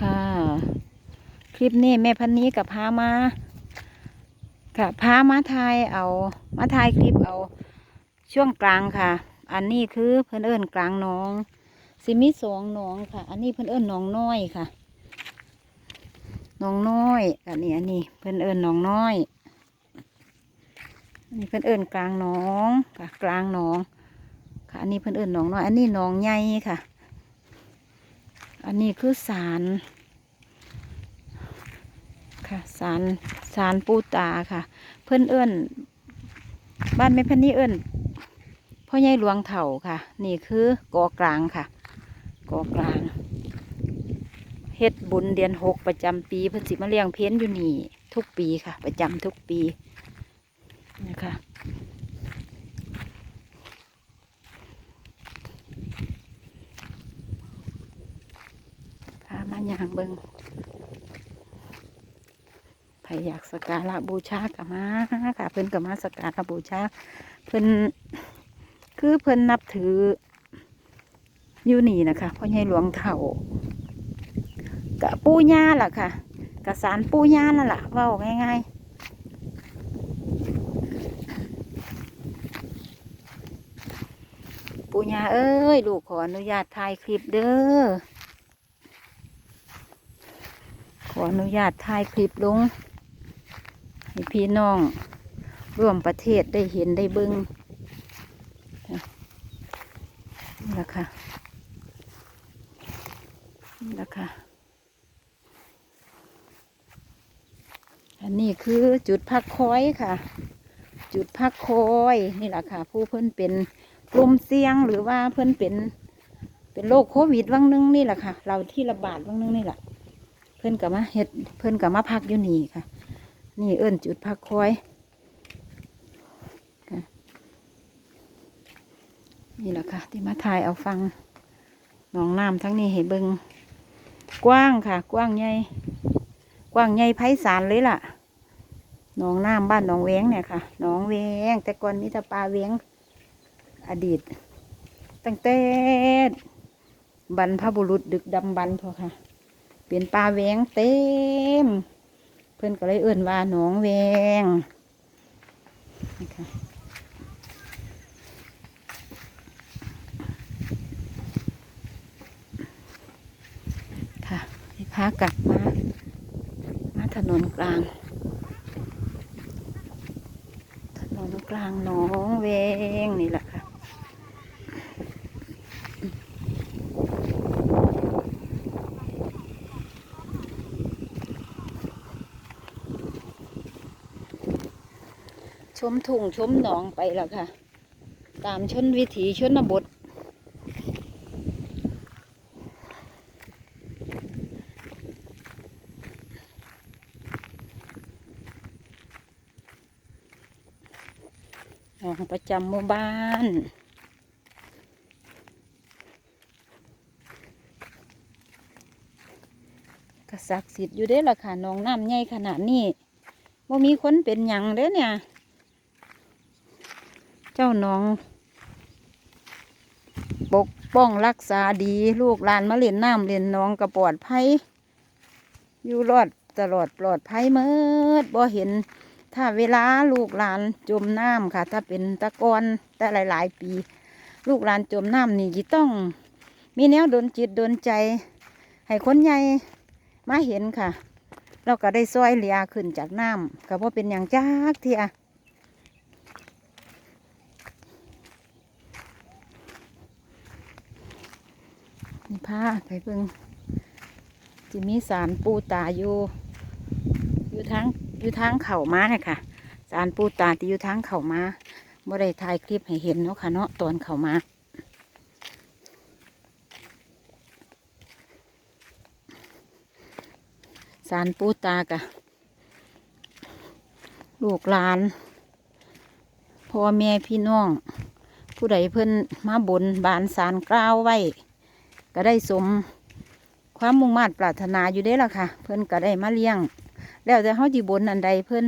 ค่ะ คลิปนี้แม่พันนี้กับพามา ค่ะพามาถ่ายเอา มาถ่ายคลิปเอา ช่วงกลางค่ะ อันนี้คือเพื่อนเอิญกลางน้องสิมีสองน้องค่ะ อันนี้เพื่อนเอิญน้องน้อยค่ะน้องน้อย อันนี้อันนี้เพื่อนเอิญน้องน้อยอันนี้เพื่อนเอิญกลางน้องค่ะ กลางน้องค่ะ อันนี้เพื่อนเอิญน้องน้อย อันนี้น้องใหญ่ค่ะ อันนี้คือสารค่ะสารสารปูตาค่ะ เพื่อนเอิ้นบ้านแม่พันนี่เอิ้นพ่อใหญ่หลวงเถ่าค่ะ นี่คือกอกลางค่ะกอกลางเฮ็ดบุญเดือนหกประจำปีเพิ่นสิมาเลี้ยงเพ้นอยู่นี่ ทุกปีค่ะ ประจำทุกปีนะคะามาย่างเบิงใครอยากสกการะบูชากับมาค่ะ เพิ่นกับมาสกการะบูชา เพิ่นคือเพิ่นนับถืออยู่นี่นะคะพ่อใหญ่หลวงเถ่ากะปูย่าล่ะค่ะกะสารปูย่านั่นล่ะว้าง่าย ๆปูย่าเอ้ย ลูกขออนุญาตถ่ายคลิปเด้อ ข ออนุญาตถ่ายคลิปลง ให้พี่น้อง ร่วมประเทศได้เห็นได้เบิ้งนี่แหละค่ะนี่แหละค่ะ อันนี้คือจุดพักคอยค่ะ จุดพักคอยนี่แหละค่ะ ผู้เพิ่นเป็นกลุ่มเสี่ยงหรือว่าเพิ่นเป็นเป็นโรคโควิดวังนึงนี่แหละค่ะ เราที่ระบาดวังนึงนี่แหละ เพิ่อนกับมาเฮ็ดเพิ่อนกับมาพักอยู่นี่ค่ะ นี่เอิ้นจุดพักคอยนี่แหละค่ะที่มาถ่ายเอาฟังหนองน้ำทั้งนี้ให้เบิงกว้างค่ะ กว้างใหญ่กว้างใหญ่ไพศาลเลยล่ะหนองน้ำบ้านหนองแวงเนี่ยค่ะหนองแวงแต่ก่อนมีแต่ปลาแวงอดีต ตั้งแต่บรรพบุรุษดึกดำบรรพ์พอค่ะ เป็นปลาแวงเต็ม เพื่อนก็เลยเอื่นว่าหนองแวงนะคะค่ะให้พากลับมา มาถนนกลาง ถนนกลางหนองแวงนี่แหละ ชมทุ่งชมหนองไปแล้วค่ะ ตามชนวิถีชนบทหนองประจำหมู่บ้านกศักสิทธิ์อยู่เด้อล่ะค่ะหนองน้ำใหญ่ขนาดนี้ว่ามีคนเป็นหยังเด้เนี่ย จ้าน้อง ปกป้องรักษาดีลูกหลานมาเล่นน้ำเล่นน้องก็ปลอดภัยอยู่รอดตลอดปลอดภัยเมื่อบ่เห็น ถ้าเวลาลูกหลานจมน้ำค่ะ ถ้าเป็นตะกอนแต่หลาย ๆ ปี ลูกหลานจมน้ำนี่จิต้อง มีแนวดนจิตดนใจ ให้คนใหญ่มาเห็นค่ะ เราก็ได้ซอยเหลียขึ้นจากน้ำก็เพราะเป็นอย่างจักเทีย นี่ผ้าไปเพิ่งจะมีสารปูตาอยู่ อยู่ทางอยู่ทางเข่ามาเนี่ยค่ะ สารปูตาที่อยู่ทางเข่ามาบ่อได้ถ่ายคลิปให้เห็นเนาะค่ะเนาะตอนเข่ามาสารปูตากะลูกหลานพ่อแม่พี่น้อง ผู้ใดเพิ่นมาบนบานสารกล่าวไว้ ก็ได้สมความมุ่งมั่นปรารถนาอยู่ได้ละค่ะ เพิ่นก็ได้มาเลี้ยง แล้วแต่เขาจีบนอันใดเพิ่น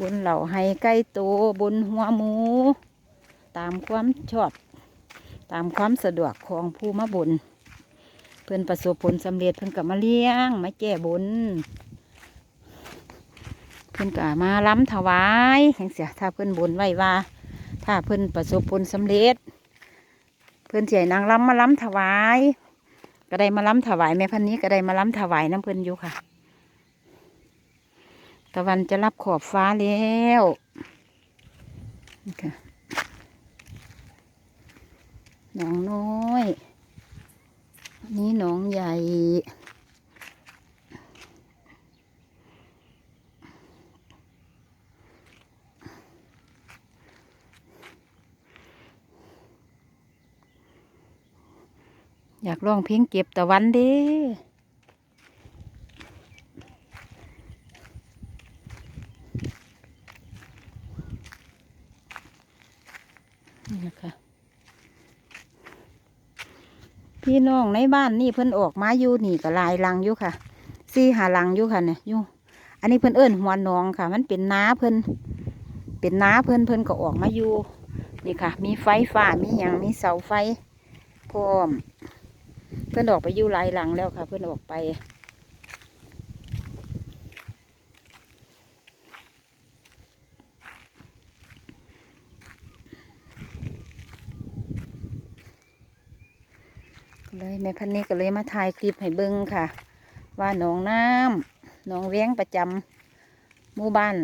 บนเหล่าให้ไก่โตบนหัวหมู ตามความชอบ ตามความสะดวกของผู้มาบน เพิ่อนประสบผลสำเร็จเพิ่อนกับมาเลี้ยงมาแก้บนเพิ่อนก็มาล้ำถวายอย่างเสียถ้าเพิ่อนบนไว้ว่า ถ้าเพิ่อนประสบผลสำเร็จ เพื่อนเสียนางล้ำมาล้ำถวาย ก็ได้มาล้ำถวายแม่พันนี้ก็ได้มาล้ำถวายน้ำเพื่อนอยู่ค่ะ ตะวันจะรับขอบฟ้าแล้วนี่ค่ะหนองน้อยอันนี้หนองใหญ่ อยากร้องเพลงเก็บตะวันเด้นี่นะคะพี่น้องในบ้านนี่เพิ่นออกมาอยู่นี่ก็ลายลังอยู่ค่ะซี่หาลังอยู่ค่ะเนี่ยอยู่อันนี้เพิ่นเอิ้นหัวหนองค่ะ มันเป็นน้าเพิ่นเป็นน้าเพิ่นเพิ่นก็ออกมาอยู่นี่ค่ะ มีไฟฟ้ามีหยังมีเสาไฟพร้อม เพื่อนออกไปยู่ลายหลังแล้วค่ะ เพื่อนออกไปเลยแม่พันนี้ก็เลยมาถ่ายคลิปให้เบิ้งค่ะ ว่าหนองน้ำหนองแว้งประจำหมู่บ้าน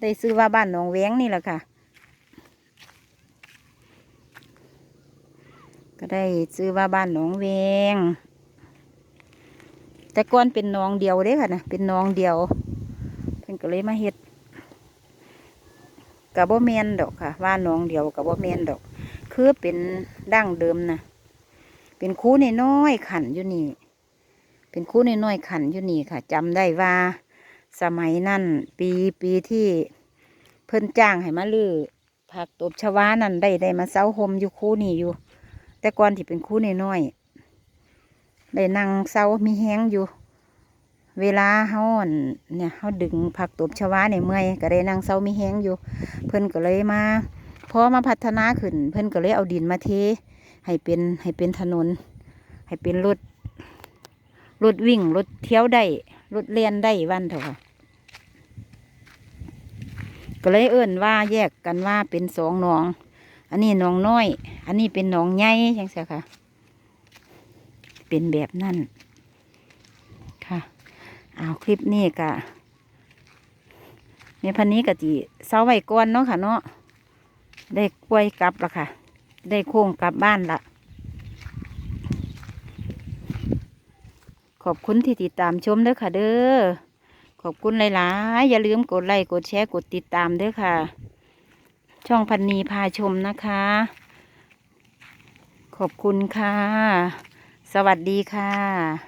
ได้ซื้อว่าบ้านหนองแว้งนี่แหละค่ะ ก็ได้ซื้อว่าบ้านหนองแวง แต่ก่อนเป็นหนองเดียวเด้ค่ะนะเป็นหนองเดียวเพิ่นก็เลยมาเฮ็ดกับบ่แมนดอกค่ะ ว่าหนองเดียวกับบ่แมนดอก คือเป็นดั้งเดิมนะเป็นคูน้อยขันอยู่นี่ เป็นคูน้อยขันอยู่นี่ค่ะจำได้ว่าสมัยนั้นปีปีที่เพิ่นจ้างให้มาลือผักตบชวานั่นได้ได้มาเซาหมอยู่คู่นี่อยู่ แต่ก่อนที่เป็นคู่น้อยๆได้นั่งเศร้ามีแห้งอยู่ เวลาเฮาอั่นเนี่ยเฮาดึงผักตบชวาในเมื่อยก็ได้นั่งเศร้ามีแห้งอยู่ เพิ่นก็เลยมาพอมาพัฒนาขึ้น เพิ่นก็เลยเอาดินมาเท ให้เป็นให้เป็นถนน ให้เป็นรถรถวิ่งรถเที่ยวได้รถเลียนได้วันเถอะก็เลยเอิ่นว่าแยกกันว่าเป็นสองหนอง อันนี้หนองน้อย อันนี้เป็นหนองใหญ่ยังเสียค่ะ เป็นแบบนั่นค่ะ เอาคลิปนี้กะในพันนี้กะจีเสาไว้ก่อนเนาะค่ะเนาะ ได้กล้วยกลับละค่ะ ได้โค้งกลับบ้านละขอบคุณที่ติดตามชมเด้อค่ะเด้อ ขอบคุณหลายๆ อย่าลืมกดไลค์ กดแชร์ กดติดตามเด้อค่ะ ช่องพันนีพาชมนะคะ ขอบคุณค่ะ สวัสดีค่ะ